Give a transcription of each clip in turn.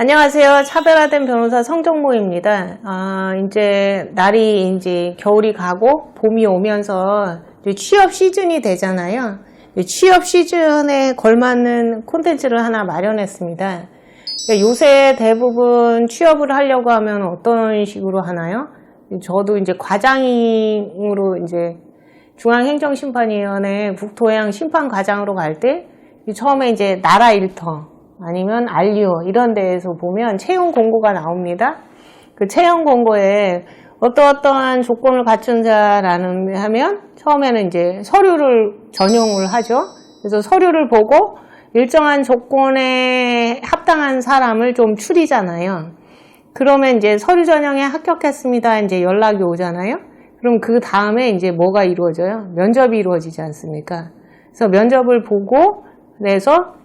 안녕하세요. 차별화된 변호사 성정모입니다. 아, 이제 날이 이제 겨울이 가고 봄이 오면서 취업 시즌이 되잖아요. 취업 시즌에 걸맞는 콘텐츠를 하나 마련했습니다. 그러니까 요새 대부분 취업을 하려고 하면 어떤 식으로 하나요? 저도 이제 과장으로 이제 중앙행정심판위원회 국토해양 심판과장으로 갈 때 처음에 이제 나라 일터 아니면 알리오 이런 데에서 보면 채용 공고가 나옵니다. 그 채용 공고에 어떠어떠한 조건을 갖춘 자라는 하면 처음에는 이제 서류를 전용을 하죠. 그래서 서류를 보고 일정한 조건에 합당한 사람을 좀 추리잖아요. 그러면 이제 서류 전형에 합격했습니다. 이제 연락이 오잖아요. 그럼 그 다음에 이제 뭐가 이루어져요? 면접이 이루어지지 않습니까? 그래서 면접을 보고 그래서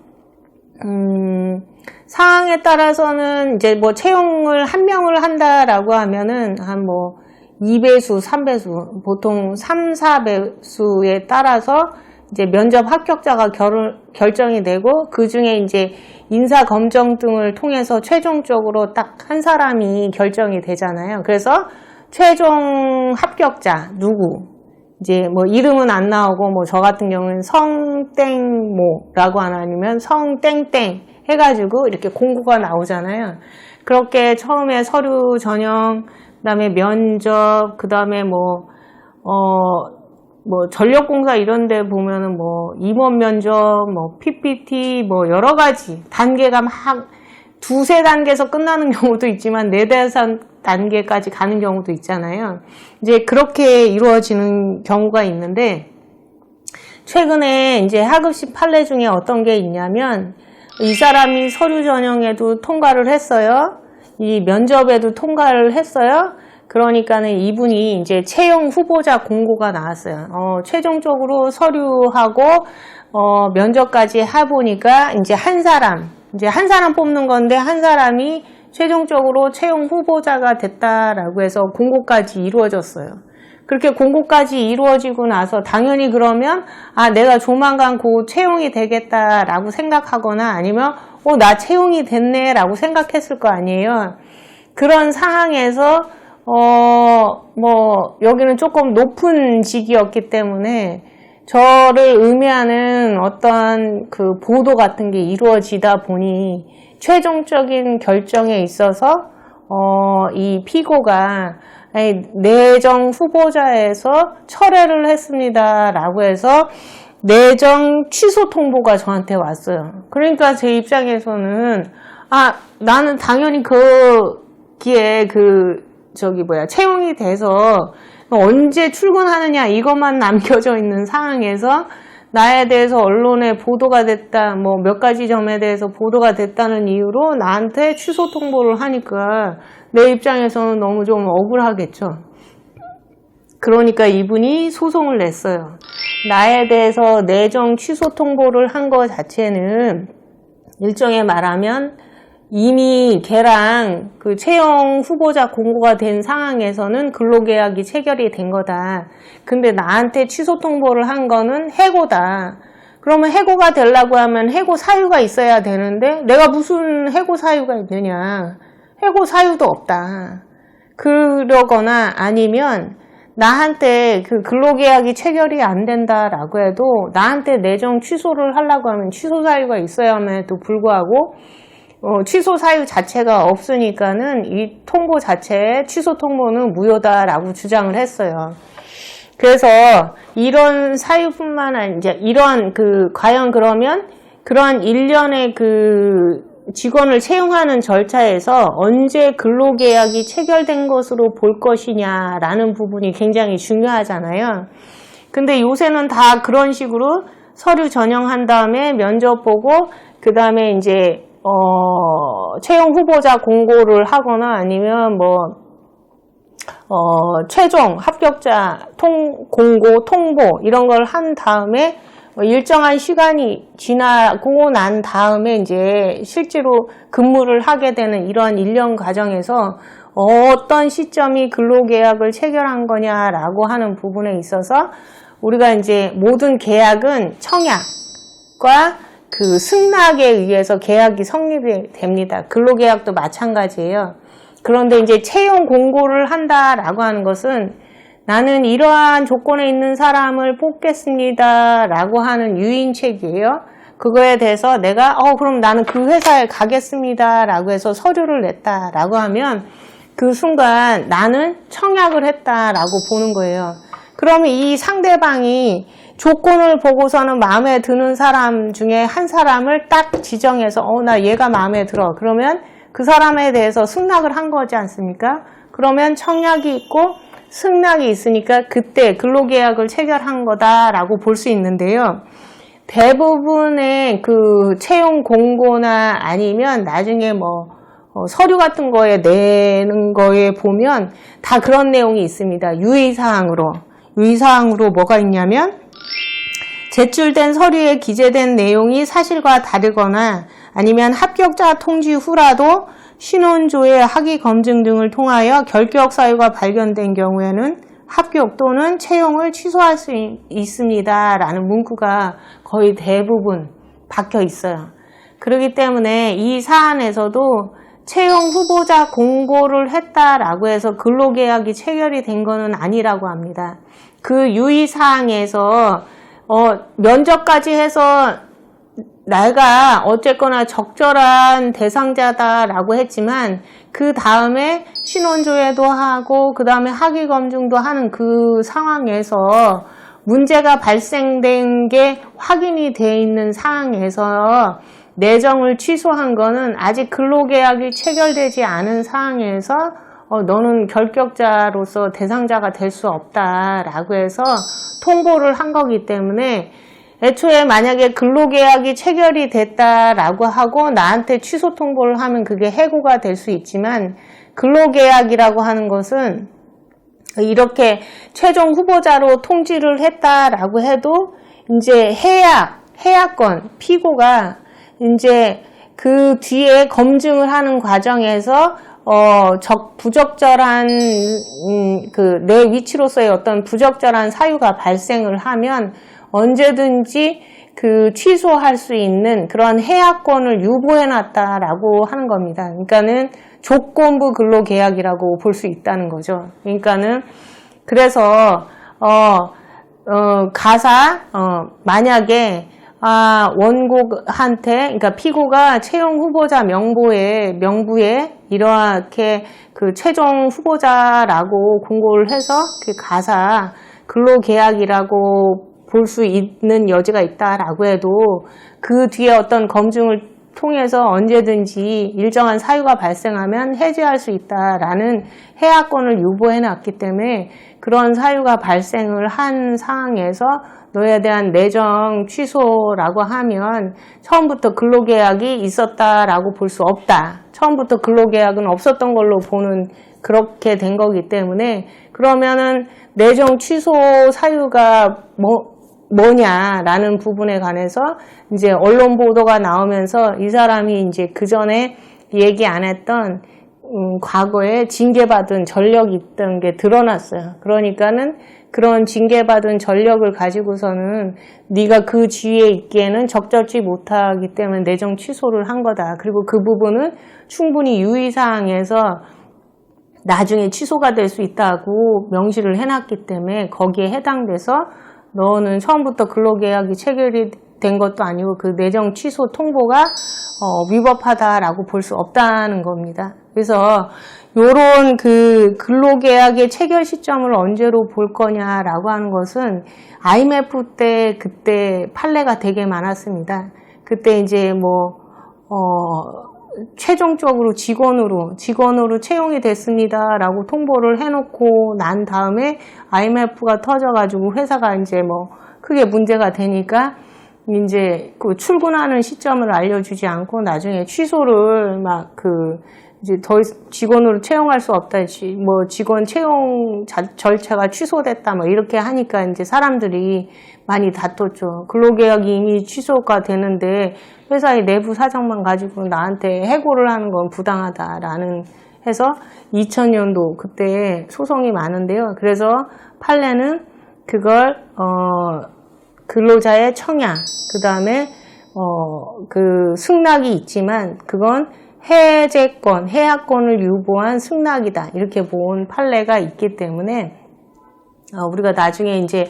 음, 상황에 따라서는 이제 뭐 채용을 한 명을 한다라고 하면은 한 뭐 2배수, 3배수, 보통 3, 4배수에 따라서 이제 면접 합격자가 결, 결정이 되고 그 중에 이제 인사 검정 등을 통해서 최종적으로 딱 한 사람이 결정이 되잖아요. 그래서 최종 합격자 누구 이제 뭐 이름은 안 나오고 뭐 저 같은 경우는 성땡모라고 하나 아니면 성땡땡 해가지고 이렇게 공고가 나오잖아요. 그렇게 처음에 서류 전형, 그다음에 면접, 그다음에 뭐 어, 뭐 전력공사 이런 데 보면은 뭐 임원 면접, 뭐 PPT 뭐 여러 가지 단계가 막 두세 단계에서 끝나는 경우도 있지만 네 다섯 단계까지 가는 경우도 있잖아요. 이제 그렇게 이루어지는 경우가 있는데 최근에 이제 하급식 판례 중에 어떤 게 있냐면 이 사람이 서류 전형에도 통과를 했어요. 이 면접에도 통과를 했어요. 그러니까는 이분이 이제 채용 후보자 공고가 나왔어요. 어, 최종적으로 서류하고 어, 면접까지 해보니까 이제 한 사람, 이제 한 사람 뽑는 건데 한 사람이 최종적으로 채용 후보자가 됐다라고 해서 공고까지 이루어졌어요. 그렇게 공고까지 이루어지고 나서 당연히 그러면 아 내가 조만간 고 채용이 되겠다라고 생각하거나 아니면 어 나 채용이 됐네 라고 생각했을 거 아니에요. 그런 상황에서 어 뭐 여기는 조금 높은 직이었기 때문에 저를 의미하는 어떤 그 보도 같은 게 이루어지다 보니 최종적인 결정에 있어서 어, 이 피고가 내정 후보자에서 철회를 했습니다라고 해서 내정 취소 통보가 저한테 왔어요. 그러니까 제 입장에서는 아 나는 당연히 거기에 그 저기 뭐야 채용이 돼서 언제 출근하느냐 이것만 남겨져 있는 상황에서 나에 대해서 언론에 보도가 됐다, 뭐 몇 가지 점에 대해서 보도가 됐다는 이유로 나한테 취소 통보를 하니까 내 입장에서는 너무 좀 억울하겠죠. 그러니까 이분이 소송을 냈어요. 나에 대해서 내정 취소 통보를 한 것 자체는 일종의 말하면 이미 걔랑 그 채용 후보자 공고가 된 상황에서는 근로계약이 체결이 된 거다. 근데 나한테 취소 통보를 한 거는 해고다. 그러면 해고가 되려고 하면 해고 사유가 있어야 되는데 내가 무슨 해고 사유가 있느냐. 해고 사유도 없다. 그러거나 아니면 나한테 그 근로계약이 체결이 안 된다라고 해도 나한테 내정 취소를 하려고 하면 취소 사유가 있어야 함에도 불구하고 어, 취소 사유 자체가 없으니까는 이 통보 자체에 취소 통보는 무효다라고 주장을 했어요. 그래서 이런 사유뿐만 아니라 이제 이런 그 과연 그러면 그러한 일련의 그 직원을 채용하는 절차에서 언제 근로계약이 체결된 것으로 볼 것이냐라는 부분이 굉장히 중요하잖아요. 근데 요새는 다 그런 식으로 서류 전형한 다음에 면접 보고 그 다음에 이제 어, 채용 후보자 공고를 하거나 아니면 뭐, 어, 최종 합격자 통, 공고, 통보 이런 걸 한 다음에 뭐 일정한 시간이 지나고 난 다음에 이제 실제로 근무를 하게 되는 이러한 일련 과정에서 어떤 시점이 근로계약을 체결한 거냐라고 하는 부분에 있어서 우리가 이제 모든 계약은 청약과 그 승낙에 의해서 계약이 성립이 됩니다. 근로계약도 마찬가지예요. 그런데 이제 채용 공고를 한다라고 하는 것은 나는 이러한 조건에 있는 사람을 뽑겠습니다. 라고 하는 유인책이에요. 그거에 대해서 내가, 어, 그럼 나는 그 회사에 가겠습니다. 라고 해서 서류를 냈다. 라고 하면 그 순간 나는 청약을 했다. 라고 보는 거예요. 그러면 이 상대방이 조건을 보고서는 마음에 드는 사람 중에 한 사람을 딱 지정해서, 어, 나 얘가 마음에 들어. 그러면 그 사람에 대해서 승낙을 한 거지 않습니까? 그러면 청약이 있고 승낙이 있으니까 그때 근로계약을 체결한 거다라고 볼 수 있는데요. 대부분의 그 채용 공고나 아니면 나중에 뭐 어, 서류 같은 거에 내는 거에 보면 다 그런 내용이 있습니다. 유의사항으로. 유의사항으로 뭐가 있냐면 제출된 서류에 기재된 내용이 사실과 다르거나 아니면 합격자 통지 후라도 신원조회 학위 검증 등을 통하여 결격 사유가 발견된 경우에는 합격 또는 채용을 취소할 수 있습니다. 라는 문구가 거의 대부분 박혀 있어요. 그렇기 때문에 이 사안에서도 채용 후보자 공고를 했다라고 해서 근로계약이 체결이 된 것은 아니라고 합니다. 그 유의사항에서 어, 면접까지 해서 내가 어쨌거나 적절한 대상자다라고 했지만 그 다음에 신원조회도 하고 그 다음에 학위 검증도 하는 그 상황에서 문제가 발생된 게 확인이 돼 있는 상황에서 내정을 취소한 거는 아직 근로계약이 체결되지 않은 상황에서 어, 너는 결격자로서 대상자가 될 수 없다라고 해서 통보를 한 거기 때문에 애초에 만약에 근로계약이 체결이 됐다라고 하고 나한테 취소 통보를 하면 그게 해고가 될 수 있지만 근로계약이라고 하는 것은 이렇게 최종 후보자로 통지를 했다라고 해도 이제 해약, 해약권, 피고가 이제 그 뒤에 검증을 하는 과정에서 어, 적, 부적절한, 음, 그, 내 위치로서의 어떤 부적절한 사유가 발생을 하면 언제든지 그 취소할 수 있는 그런 해약권을 유보해 놨다라고 하는 겁니다. 그러니까는 조건부 근로 계약이라고 볼 수 있다는 거죠. 그러니까는 그래서 어, 어 가사 어 만약에 아, 원고한테, 그러니까 피고가 채용 후보자 명부에, 명부에 이렇게 그 최종 후보자라고 공고를 해서 그 가사 근로계약이라고 볼 수 있는 여지가 있다라고 해도 그 뒤에 어떤 검증을 통해서 언제든지 일정한 사유가 발생하면 해지할 수 있다라는 해약권을 유보해 놨기 때문에 그런 사유가 발생을 한 상황에서 너에 대한 내정 취소라고 하면 처음부터 근로계약이 있었다라고 볼 수 없다. 처음부터 근로계약은 없었던 걸로 보는 그렇게 된 거기 때문에 그러면은 내정 취소 사유가 뭐 뭐냐라는 부분에 관해서 이제 언론 보도가 나오면서 이 사람이 이제 그 전에 얘기 안 했던 음, 과거에 징계받은 전력이 있던 게 드러났어요. 그러니까는 그런 징계받은 전력을 가지고서는 네가 그 지위에 있기에는 적절치 못하기 때문에 내정 취소를 한 거다. 그리고 그 부분은 충분히 유의사항에서 나중에 취소가 될 수 있다고 명시를 해놨기 때문에 거기에 해당돼서 너는 처음부터 근로계약이 체결이 된 것도 아니고 그 내정 취소 통보가 어, 위법하다라고 볼 수 없다는 겁니다. 그래서 요런 그 근로계약의 체결 시점을 언제로 볼 거냐라고 하는 것은 IMF 때 그때 판례가 되게 많았습니다. 그때 이제 뭐, 어, 최종적으로 직원으로, 직원으로 채용이 됐습니다라고 통보를 해놓고 난 다음에 IMF가 터져가지고 회사가 이제 뭐 크게 문제가 되니까 이제 그 출근하는 시점을 알려주지 않고 나중에 취소를 막 그 이제 더 직원으로 채용할 수 없다, 뭐 직원 채용 자, 절차가 취소됐다, 뭐 이렇게 하니까 이제 사람들이 많이 다퉜죠. 근로계약이 이미 취소가 되는데 회사의 내부 사정만 가지고 나한테 해고를 하는 건 부당하다라는 해서 2000년도 그때 소송이 많은데요. 그래서 판례는 그걸 어 근로자의 청약, 그 다음에 어, 그 승낙이 있지만 그건 해제권, 해약권을 유보한 승낙이다. 이렇게 본 판례가 있기 때문에 어, 우리가 나중에 이제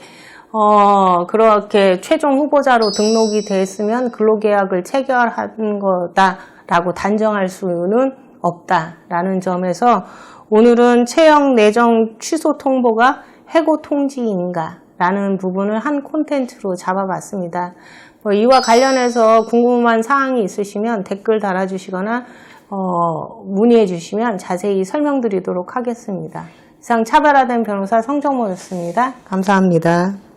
어, 그렇게 최종 후보자로 등록이 됐으면 근로계약을 체결한 거다라고 단정할 수는 없다라는 점에서 오늘은 채용 내정 취소 통보가 해고 통지인가 라는 부분을 한 콘텐츠로 잡아봤습니다. 뭐 이와 관련해서 궁금한 사항이 있으시면 댓글 달아주시거나 어, 문의해 주시면 자세히 설명드리도록 하겠습니다. 이상 차별화된 변호사 성정모였습니다. 감사합니다.